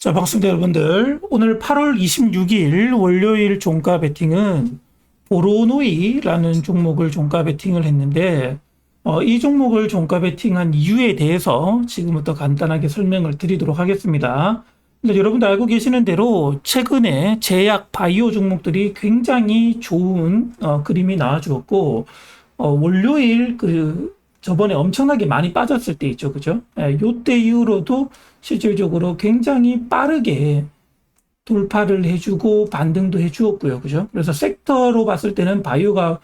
자, 반갑습니다, 여러분들. 오늘 8월 26일 월요일 종가 베팅은 보로노이라는 종목을 종가 베팅을 했는데, 어, 이 종목을 종가 베팅한 이유에 대해서 지금부터 간단하게 설명을 드리도록 하겠습니다. 근데 여러분들 알고 계시는 대로 최근에 제약 바이오 종목들이 굉장히 좋은 어, 그림이 나와주었고, 어, 월요일 그 저번에 엄청나게 많이 빠졌을 때 있죠, 그죠? 예, 요때 이후로도 실질적으로 굉장히 빠르게 돌파를 해주고 반등도 해주었고요, 그죠? 그래서 섹터로 봤을 때는 바이오가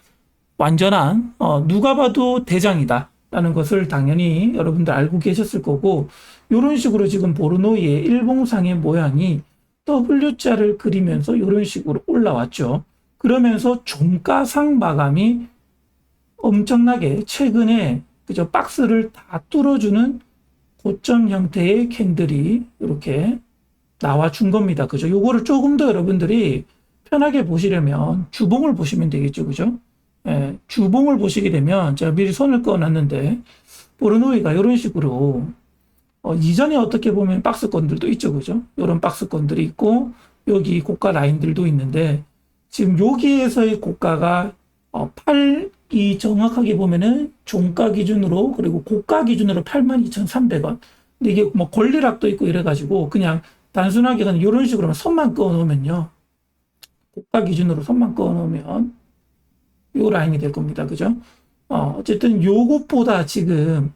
완전한 어, 누가 봐도 대장이다 라는 것을 당연히 여러분들 알고 계셨을 거고 이런 식으로 지금 보르노이의 일봉상의 모양이 W자를 그리면서 이런 식으로 올라왔죠. 그러면서 종가상 마감이 엄청나게 최근에 그저 박스를 다 뚫어주는 고점 형태의 캔들이 이렇게 나와 준 겁니다. 그죠? 요거를 조금 더 여러분들이 편하게 보시려면 주봉을 보시면 되겠죠. 그죠? 예, 주봉을 보시게 되면 제가 미리 손을 꺼 놨는데 보르노이가 이런 식으로 어, 이전에 어떻게 보면 박스권들도 있죠. 그죠? 이런 박스권들이 있고 여기 고가 라인들도 있는데 지금 여기에서의 고가가 어, 8, 이 정확하게 보면은 종가 기준으로 그리고 고가 기준으로 82,300원. 근데 이게 뭐 권리락도 있고 이래가지고 그냥 단순하게 그냥 이런 식으로 선만 그어 놓으면요. 고가 기준으로 선만 그어 놓으면 요 라인이 될 겁니다. 그죠? 어, 어쨌든 요것보다 지금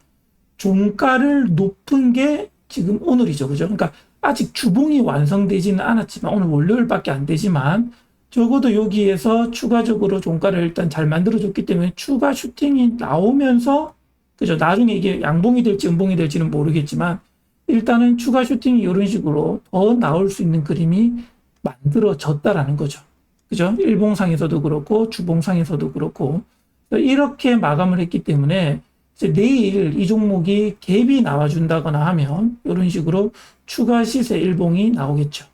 종가를 높은 게 지금 오늘이죠. 그죠? 그러니까 아직 주봉이 완성되지는 않았지만 오늘 월요일밖에 안 되지만 적어도 여기에서 추가적으로 종가를 일단 잘 만들어줬기 때문에 추가 슈팅이 나오면서 그죠 나중에 이게 양봉이 될지 음봉이 될지는 모르겠지만 일단은 추가 슈팅이 이런 식으로 더 나올 수 있는 그림이 만들어졌다라는 거죠. 그죠? 일봉상에서도 그렇고 주봉상에서도 그렇고 이렇게 마감을 했기 때문에 내일 이 종목이 갭이 나와준다거나 하면 이런 식으로 추가 시세 일봉이 나오겠죠.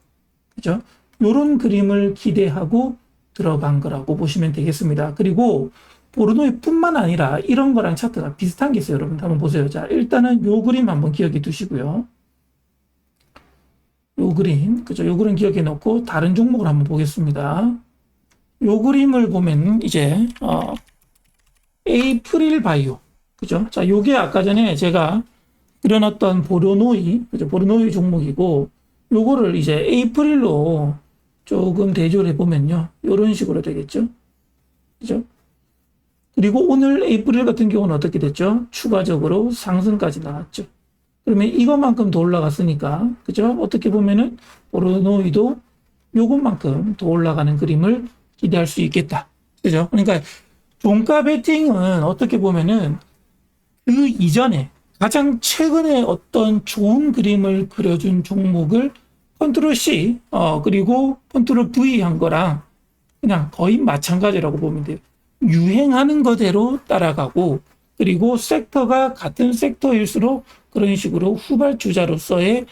그죠? 요런 그림을 기대하고 들어간 거라고 보시면 되겠습니다. 그리고 보르노이뿐만 아니라 이런 거랑 차트가 비슷한 게 있어요. 여러분 한번 보세요. 자, 일단은 요 그림 한번 기억해 두시고요. 요 그림, 그죠? 요 그림 기억해 놓고 다른 종목을 한번 보겠습니다. 요 그림을 보면 이제 어, 에이프릴 바이오, 그죠? 자, 요게 아까 전에 제가 그려놨던 보르노이, 그죠? 보르노이 종목이고 요거를 이제 에이프릴로 조금 대조를 해보면요. 이런 식으로 되겠죠. 그죠? 그리고 오늘 에이프릴 같은 경우는 어떻게 됐죠? 추가적으로 상승까지 나왔죠. 그러면 이것만큼 더 올라갔으니까, 그죠? 어떻게 보면은, 오르노이도 요것만큼 더 올라가는 그림을 기대할 수 있겠다. 그죠? 그러니까, 종가 베팅은 어떻게 보면은, 그 이전에 가장 최근에 어떤 좋은 그림을 그려준 종목을 컨트롤 C, 어, 그리고 컨트롤 V 한 거랑 그냥 거의 마찬가지라고 보면 돼요. 유행하는 거대로 따라가고, 그리고 섹터가 같은 섹터일수록 그런 식으로 후발주자로서의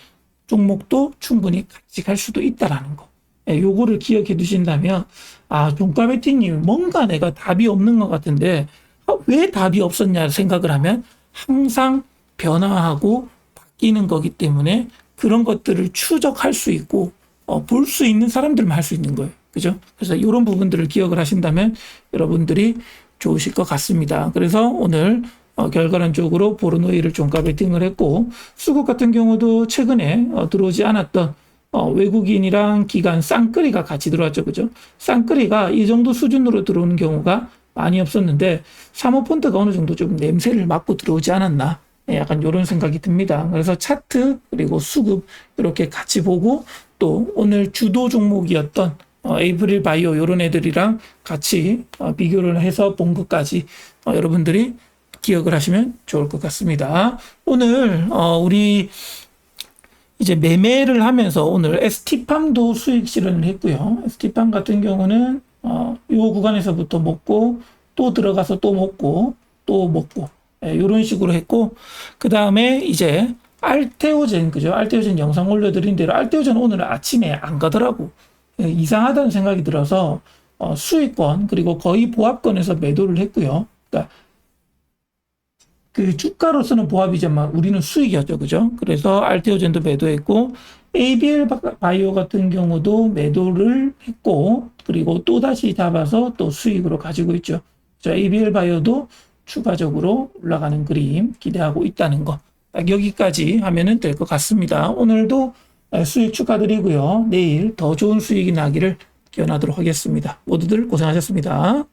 종목도 충분히 같이 갈 수도 있다라는 거. 예, 요거를 기억해 두신다면, 아, 종가 베팅님, 뭔가 내가 답이 없는 것 같은데, 아, 왜 답이 없었냐 생각을 하면, 항상 변화하고 바뀌는 거기 때문에 그런 것들을 추적할 수 있고 어, 볼 수 있는 사람들만 할 수 있는 거예요. 그죠? 그래서 이런 부분들을 기억을 하신다면 여러분들이 좋으실 것 같습니다. 그래서 오늘 어, 결과론적으로 보르노이를 종가 베팅을 했고 수급 같은 경우도 최근에 어, 들어오지 않았던 어, 외국인이랑 기관 쌍끌이가 같이 들어왔죠. 그죠? 쌍끌이가 이 정도 수준으로 들어오는 경우가 많이 없었는데 사모펀트가 어느 정도 좀 냄새를 맡고 들어오지 않았나 예, 약간 이런 생각이 듭니다. 그래서 차트 그리고 수급 이렇게 같이 보고 또 오늘 주도 종목이었던 어, 에이프릴 바이오 이런 애들이랑 같이 어, 비교를 해서 본 것까지 어, 여러분들이 기억을 하시면 좋을 것 같습니다. 오늘 어, 우리 이제 매매를 하면서 오늘 ST팜도 수익 실현을 했고요. ST팜 같은 경우는 어, 이 구간에서부터 먹고 또 들어가서 또 먹고 또 먹고 이런 예, 식으로 했고 그 다음에 이제 알테오젠 그죠? 알테오젠 영상 올려드린 대로 알테오젠 오늘 아침에 안 가더라고 예, 이상하다는 생각이 들어서 어, 수익권 그리고 거의 보합권에서 매도를 했고요. 그러니까 그 주가로서는 보합이지만 우리는 수익이었죠, 그죠? 그래서 알테오젠도 매도했고 ABL 바- 바이오 같은 경우도 매도를 했고 그리고 또 다시 잡아서 또 수익으로 가지고 있죠. 자, ABL 바이오도 추가적으로 올라가는 그림 기대하고 있다는 거. 딱 여기까지 하면은 될 것 같습니다. 오늘도 수익 축하드리고요. 내일 더 좋은 수익이 나기를 기원하도록 하겠습니다. 모두들 고생하셨습니다.